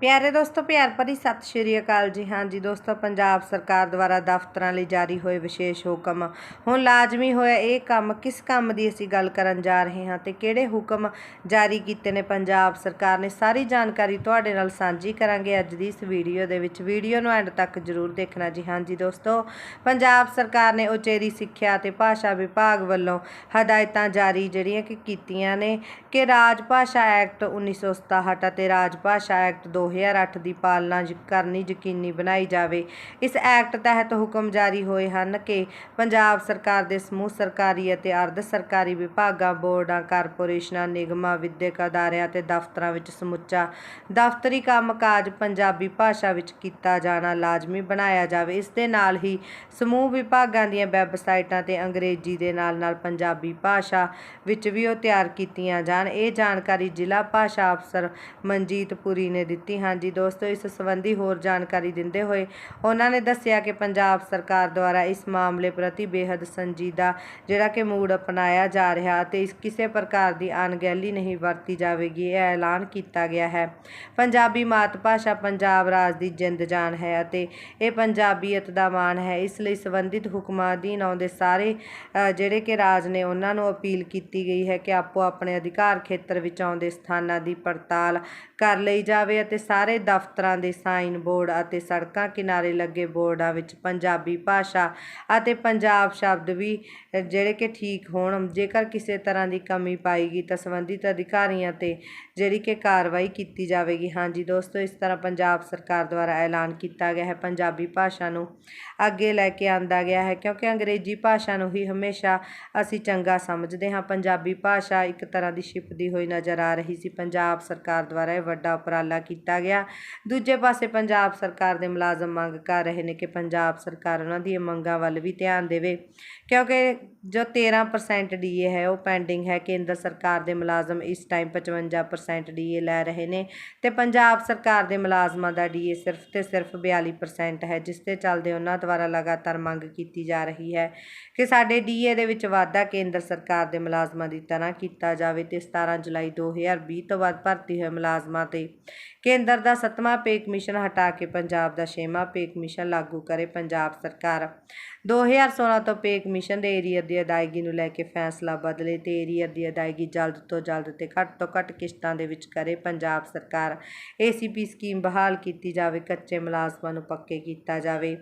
ਪਿਆਰੇ ਦੋਸਤੋ, ਪਿਆਰ ਭਰੀ ਸਤਿ ਸ਼੍ਰੀ ਅਕਾਲ ਜੀ। ਹਾਂ ਜੀ ਦੋਸਤੋ, ਪੰਜਾਬ ਸਰਕਾਰ ਦੁਆਰਾ ਦਫ਼ਤਰਾਂ ਲਈ ਜਾਰੀ ਹੋਏ ਵਿਸ਼ੇਸ਼ ਹੁਕਮ। ਹੁਣ ਲਾਜ਼ਮੀ ਹੋਇਆ ਇਹ ਕੰਮ, ਕਿਸ ਕੰਮ ਦੀ ਅਸੀਂ ਗੱਲ ਕਰਨ ਜਾ ਰਹੇ ਹਾਂ ਤੇ ਕਿਹੜੇ ਹੁਕਮ ਜਾਰੀ ਕੀਤੇ ਨੇ? ਪੰਜਾਬ ਸਰਕਾਰ ਨੇ ਸਾਰੀ ਜਾਣਕਾਰੀ ਤੁਹਾਡੇ ਨਾਲ ਸਾਂਝੀ ਕਰਾਂਗੇ ਅੱਜ ਦੀ ਇਸ ਵੀਡੀਓ ਦੇ ਵਿੱਚ। ਵੀਡੀਓ ਨੂੰ ਐਂਡ ਤੱਕ ਜ਼ਰੂਰ ਦੇਖਣਾ ਜੀ। ਹਾਂ ਜੀ ਦੋਸਤੋ, ਪੰਜਾਬ ਸਰਕਾਰ ਨੇ ਉਚੇਰੀ ਸਿੱਖਿਆ ਤੇ ਭਾਸ਼ਾ ਵਿਭਾਗ ਵੱਲੋਂ ਹਦਾਇਤਾਂ ਜਾਰੀ ਜਿਹੜੀਆਂ ਕਿ ਕੀਤੀਆਂ ਨੇ ਕਿ ਰਾਜ ਭਾਸ਼ਾ ਐਕਟ 1967 ਅਤੇ ਰਾਜ ਭਾਸ਼ਾ ਐਕਟ 2008 ਦੀ ਪਾਲਣਾ ਕਰਨੀ ਯਕੀਨੀ ਬਣਾਈ ਜਾਵੇ। ਇਸ ਐਕਟ ਤਹਿਤ ਹੁਕਮ ਜਾਰੀ ਹੋਏ ਹਨ ਕਿ ਪੰਜਾਬ ਸਰਕਾਰ ਦੇ ਸਮੂਹ ਸਰਕਾਰੀ ਅਤੇ ਅਰਧ ਸਰਕਾਰੀ ਵਿਭਾਗਾਂ, ਬੋਰਡਾਂ, ਕਾਰਪੋਰੇਸ਼ਨਾਂ, ਨਿਗਮਾਂ, ਵਿਦਿਅਕ ਅਦਾਰਿਆਂ ਅਤੇ ਦਫ਼ਤਰਾਂ ਵਿੱਚ ਸਮੁੱਚਾ ਦਫ਼ਤਰੀ ਕੰਮਕਾਜ ਪੰਜਾਬੀ ਭਾਸ਼ਾ ਵਿੱਚ ਕੀਤਾ ਜਾਣਾ ਲਾਜ਼ਮੀ ਬਣਾਇਆ ਜਾਵੇ। ਇਸ ਦੇ ਨਾਲ ਹੀ ਸਮੂਹ ਵਿਭਾਗਾਂ ਦੀਆਂ ਵੈੱਬਸਾਈਟਾਂ ਤੇ ਅੰਗਰੇਜ਼ੀ ਦੇ ਨਾਲ ਨਾਲ ਪੰਜਾਬੀ ਭਾਸ਼ਾ ਵਿੱਚ ਵੀ ਉਹ ਤਿਆਰ ਕੀਤੀਆਂ ਜਾਣ। ਇਹ ਜਾਣਕਾਰੀ ਜ਼ਿਲ੍ਹਾ ਭਾਸ਼ਾ ਅਫਸਰ ਮਨਜੀਤ ਪੁਰੀ ਨੇ ਦਿੱਤੀ ਹਾਂਜੀ ਦੋਸਤੋ, ਇਸ ਸੰਬੰਧੀ ਹੋਰ ਜਾਣਕਾਰੀ ਦਿੰਦੇ ਹੋਏ ਉਹਨਾਂ ਨੇ ਦੱਸਿਆ ਕਿ ਪੰਜਾਬ ਸਰਕਾਰ ਦੁਆਰਾ ਇਸ ਮਾਮਲੇ ਪ੍ਰਤੀ ਬੇहद ਸੰਜੀਦਾ ਜਿਹੜਾ ਕਿ ਮੂਡ ਅਪਣਾਇਆ ਜਾ ਰਿਹਾ ਅਤੇ ਇਸ ਕਿਸੇ ਪ੍ਰਕਾਰ ਦੀ ਅਣਗਹਿਲੀ ਨਹੀਂ ਵਰਤੀ ਜਾਵੇਗੀ, ਇਹ ਐਲਾਨ ਕੀਤਾ ਗਿਆ ਹੈ। ਪੰਜਾਬੀ ਮਾਤ ਭਾਸ਼ਾ ਪੰਜਾਬ ਰਾਜ ਦੀ ਜਿੰਦ ਜਾਨ ਹੈ ਅਤੇ ਇਹ ਪੰਜਾਬੀਅਤ ਦਾ ਮਾਣ ਹੈ। ਇਸ ਲਈ ਸੰਬੰਧਿਤ ਹੁਕਮਾਂ ਅਧੀਨ ਆਉਂਦੇ ਸਾਰੇ ਜਿਹੜੇ ਕਿ ਰਾਜ ਨੇ ਉਹਨਾਂ ਨੂੰ ਅਪੀਲ ਕੀਤੀ ਗਈ ਹੈ ਕਿ ਆਪੋ ਆਪਣੇ ਅਧਿਕਾਰ ਖੇਤਰ ਵਿੱਚ ਆਉਂਦੇ ਸਥਾਨਾਂ ਦੀ ਪੜਤਾਲ ਕਰ ਲਈ ਜਾਵੇ ਅਤੇ ਸਾਰੇ ਦਫ਼ਤਰਾਂ ਦੇ ਸਾਈਨ ਬੋਰਡ ਅਤੇ ਸੜਕਾਂ ਕਿਨਾਰੇ ਲੱਗੇ ਬੋਰਡਾਂ ਵਿੱਚ ਪੰਜਾਬੀ ਭਾਸ਼ਾ ਅਤੇ ਪੰਜਾਬ ਸ਼ਬਦ ਵੀ ਜਿਹੜੇ ਕਿ ਠੀਕ ਹੋਣ। ਜੇਕਰ ਕਿਸੇ ਤਰ੍ਹਾਂ ਦੀ ਕਮੀ ਪਾਈਗੀ ਤਾਂ ਸੰਬੰਧਿਤ ਅਧਿਕਾਰੀਆਂ ਤੇ ਜਿਹੜੀ ਕਿ ਕਾਰਵਾਈ ਕੀਤੀ ਜਾਵੇਗੀ। ਹਾਂਜੀ ਦੋਸਤੋ, ਇਸ ਤਰ੍ਹਾਂ ਪੰਜਾਬ ਸਰਕਾਰ ਦੁਆਰਾ ਐਲਾਨ ਕੀਤਾ ਗਿਆ ਹੈ। ਪੰਜਾਬੀ ਭਾਸ਼ਾ ਨੂੰ ਅੱਗੇ ਲੈ ਕੇ ਆਂਦਾ ਗਿਆ ਹੈ, ਕਿਉਂਕਿ ਅੰਗਰੇਜ਼ੀ ਭਾਸ਼ਾ ਨੂੰ ਹੀ ਹਮੇਸ਼ਾ ਅਸੀਂ ਚੰਗਾ ਸਮਝਦੇ ਹਾਂ। ਪੰਜਾਬੀ ਭਾਸ਼ਾ ਇੱਕ ਤਰ੍ਹਾਂ ਦੀ ਛਿਪਦੀ ਹੋਈ ਨਜ਼ਰ ਆ ਰਹੀ ਸੀ। ਪੰਜਾਬ ਸਰਕਾਰ ਦੁਆਰਾ ਇਹ ਵੱਡਾ ਉਪਰਾਲਾ ਕੀਤਾ ਗਿਆ। ਦੂਜੇ ਪਾਸੇ ਪੰਜਾਬ ਸਰਕਾਰ ਦੇ ਮੁਲਾਜ਼ਮ ਮੰਗ ਕਰ ਰਹੇ ਨੇ ਕਿ ਪੰਜਾਬ ਸਰਕਾਰ ਉਹਨਾਂ ਦੀਆਂ ਮੰਗਾਂ ਵੱਲ ਵੀ ਧਿਆਨ ਦੇਵੇ। ਕਿਉਂਕਿ ਜੋ 13% ਡੀਏ ਹੈ, ਉਹ ਪੈਂਡਿੰਗ ਹੈ। ਕੇਂਦਰ ਸਰਕਾਰ ਦੇ ਮੁਲਾਜ਼ਮ ਇਸ ਟਾਈਮ 55% ਡੀਏ ਲੈ ਰਹੇ ਨੇ ਤੇ ਪੰਜਾਬ ਸਰਕਾਰ ਦੇ ਮੁਲਾਜ਼ਮਾਂ ਦਾ ਡੀਏ ਸਿਰਫ ਤੇ ਸਿਰਫ 42% ਹੈ, ਜਿਸ ਤੇ ਚੱਲਦੇ ਉਹਨਾਂ ਦੁਆਰਾ ਲਗਾਤਾਰ ਮੰਗ ਕੀਤੀ ਜਾ ਰਹੀ ਹੈ ਕਿ ਸਾਡੇ ਡੀਏ ਦੇ ਵਿੱਚ ਵਾਧਾ ਕੇਂਦਰ ਸਰਕਾਰ ਦੇ ਮੁਲਾਜ਼ਮਾਂ ਦੀ ਤਰ੍ਹਾਂ ਕੀਤਾ ਜਾਵੇ ਤੇ 17 ਜੁਲਾਈ 2020 ਤੋਂ ਬਾਅਦ ਭਰਤੀ ਹੋਏ ਮੁਲਾਜ਼ਮਾਂ ਤੇ ਕੇਂਦਰ ਦਾ ਸੱਤਵਾਂ ਪੇ ਕਮਿਸ਼ਨ ਹਟਾ ਕੇ ਪੰਜਾਬ ਦਾ ਛੇਵਾਂ ਪੇ ਕਮਿਸ਼ਨ ਲਾਗੂ ਕਰੇ ਪੰਜਾਬ ਸਰਕਾਰ। 2016 ਤੋਂ ਪੇ ਕਮਿਸ਼ਨ ਦੇ ਏਰੀਅਰ ਦੀ ਅਦਾਇਗੀ ਨੂੰ ਲੈ ਕੇ ਫੈਸਲਾ ਬਦਲੇ ਤੇ ਏਰੀਅਰ ਦੀ ਅਦਾਇਗੀ ਜਲਦ ਤੋਂ ਜਲਦ ਤੇ ਘੱਟ ਤੋਂ ਘੱਟ ਕਿਸ਼ਤਾਂ ਦੇ ਵਿੱਚ ਕਰੇ ਪੰਜਾਬ ਸਰਕਾਰ। ਏਸੀਪੀ ਸਕੀਮ ਬਹਾਲ ਕੀਤੀ ਜਾਵੇ, ਕੱਚੇ ਮੁਲਾਜ਼ਮਾਂ ਨੂੰ ਪੱਕੇ ਕੀਤਾ ਜਾਵੇ।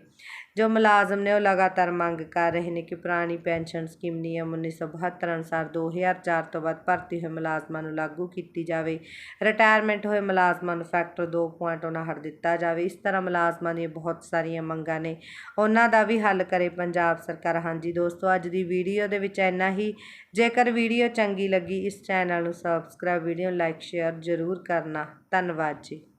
ਜੋ ਮੁਲਾਜ਼ਮ ਨੇ ਉਹ ਲਗਾਤਾਰ ਮੰਗ ਕਰ ਰਹੇ ਨੇ ਕਿ ਪੁਰਾਣੀ ਪੈਨਸ਼ਨ ਸਕੀਮ ਨਿਯਮ 1972 ਅਨੁਸਾਰ 2004 ਤੋਂ ਬਾਅਦ ਭਰਤੀ ਹੋਏ ਮੁਲਾਜ਼ਮਾਂ ਨੂੰ ਲਾਗੂ ਕੀਤੀ ਜਾਵੇ। ਰਿਟਾਇਰਮੈਂਟ ਹੋਏ ਮੁਲਾਜ਼ਮਾਂ ਨੂੰ ਫੈਕਟਰ 2.9 ਦਿੱਤਾ ਜਾਵੇ। ਇਸ ਤਰ੍ਹਾਂ ਮੁਲਾਜ਼ਮਾਂ ਦੀਆਂ ਬਹੁਤ ਸਾਰੀਆਂ ਮੰਗਾਂ ਨੇ। ਉਹਨਾਂ ਦਾ ਵੀ ਹੱਲ ਕਰੇ ਪੰਜਾਬ ਸਰਕਾਰ। ਹਾਂਜੀ ਦੋਸਤੋ, ਅੱਜ ਦੀ ਵੀਡੀਓ ਦੇ ਵਿੱਚ ਇੰਨਾ ਹੀ। ਜੇਕਰ ਵੀਡੀਓ ਚੰਗੀ ਲੱਗੀ, ਇਸ ਚੈਨਲ ਨੂੰ ਸਬਸਕ੍ਰਾਈਬ ਵੀਡੀਓ ਲਾਈਕ ਸ਼ੇਅਰ ਜ਼ਰੂਰ ਕਰਨਾ। ਧੰਨਵਾਦ ਜੀ।